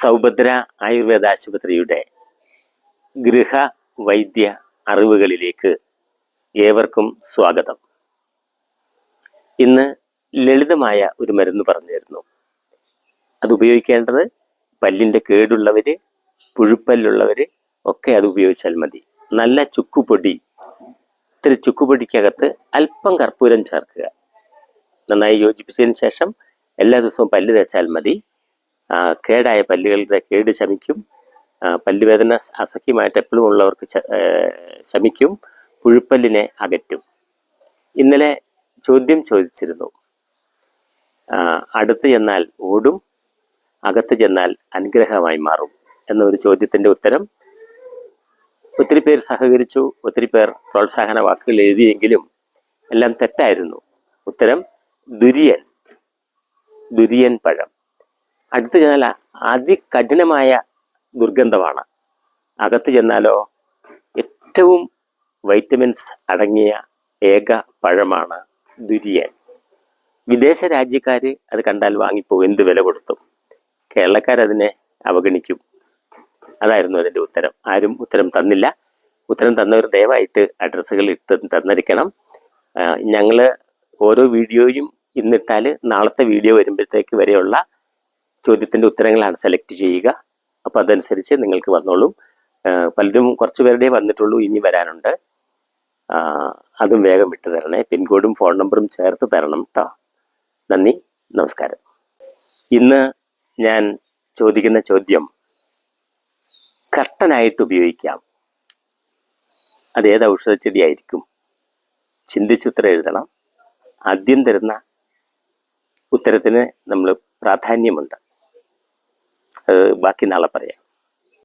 സൗഭദ്ര ആയുർവേദ ആശുപത്രിയുടെ ഗൃഹ വൈദ്യ അറിവുകളിലേക്ക് ഏവർക്കും സ്വാഗതം. ഇന്ന് ലളിതമായ ഒരു മരുന്ന് പറഞ്ഞു തരുന്നു അത് ഉപയോഗിക്കേണ്ടത് പല്ലിന്റെ കേടുള്ളവർ പുഴുപ്പല്ലുള്ളവർ ഒക്കെ അത് ഉപയോഗിച്ചാൽ മതി. നല്ല ചുക്കുപൊടി ഇത്തിരി ചുക്കുപൊടിക്കകത്ത് അല്പം കർപ്പൂരം ചേർക്കുക. നന്നായി യോജിപ്പിച്ചതിന് ശേഷം എല്ലാ ദിവസവും പല്ല് തേച്ചാൽ മതി. കേടായ പല്ലുകളുടെ കേട് ശമിക്കും. പല്ലുവേദന അസഖ്യമായിട്ട് എപ്പോഴും ഉള്ളവർക്ക് ശമിക്കും. പുഴുപ്പല്ലിനെ അകറ്റും. ഇന്നലെ ചോദ്യം ചോദിച്ചിരുന്നു. അടുത്ത് ചെന്നാൽ ഓടും അകത്ത് ചെന്നാൽ അനുഗ്രഹമായി മാറും എന്നൊരു ചോദ്യത്തിന്റെ ഉത്തരം. ഒത്തിരി പേർ സഹകരിച്ചു ഒത്തിരി പേർ പ്രോത്സാഹന വാക്കുകൾ എഴുതിയെങ്കിലും എല്ലാം തെറ്റായിരുന്നു. ഉത്തരം ദുര്യൻ. ദുര്യൻ പഴം. അടുത്ത് ചെന്നാൽ അതികഠിനമായ ദുർഗന്ധമാണ്. അകത്ത് ചെന്നാലോ ഏറ്റവും വൈറ്റമിൻസ് അടങ്ങിയ ഏക പഴമാണ് ദുര്യൻ വിദേശ രാജ്യക്കാർ അത് കണ്ടാൽ വാങ്ങിപ്പോകും എന്ത് വില കൊടുത്തും. കേരളക്കാരതിനെ അവഗണിക്കും. അതായിരുന്നു അതിന്റെ ഉത്തരം. ആരും ഉത്തരം തന്നില്ല. ഉത്തരം തന്നവർ ദയവായിട്ട് അഡ്രസ്സുകൾ ഇട്ട് തന്നിരിക്കണം. ഞങ്ങൾ ഓരോ വീഡിയോയും ഇന്നിട്ടാൽ നാളത്തെ വീഡിയോ വരുമ്പോഴത്തേക്ക് വരെയുള്ള ചോദ്യത്തിന്റെ ഉത്തരങ്ങളാണ് സെലക്ട് ചെയ്യുക. അപ്പോൾ അതനുസരിച്ച് നിങ്ങൾക്ക് വന്നോളും. പലരും കുറച്ച് പേരുടെ വന്നിട്ടുള്ളൂ ഇനി വരാനുണ്ട്. അതും വേഗം വിട്ടു തരണേ. പിൻകോഡും ഫോൺ നമ്പറും ചേർത്ത് തരണം കേട്ടോ നന്ദി നമസ്കാരം. ഇന്ന് ഞാൻ ചോദിക്കുന്ന ചോദ്യം കർട്ടനായിട്ട് ഉപയോഗിക്കാം. അതേത് ഔഷധച്ചെടിയായിരിക്കും? ചിന്തിച്ചുത്തരം എഴുതണം. ആദ്യം തരുന്ന ഉത്തരത്തിന് നമ്മൾ പ്രാധാന്യമുണ്ട്. ബാക്കി നാളെ പറയാം.